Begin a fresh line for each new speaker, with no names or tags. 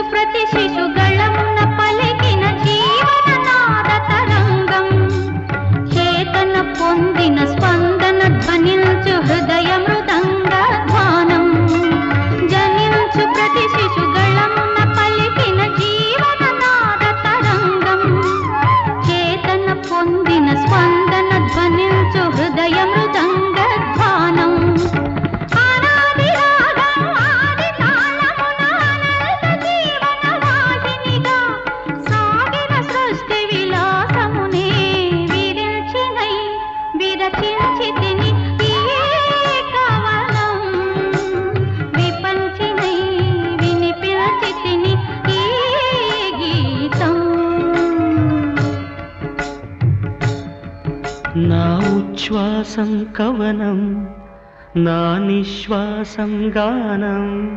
सुप्रति शिशु విరచించితిని
నా ఉచ్ఛ్వాసం కవనం నా నిశ్వాసం గానం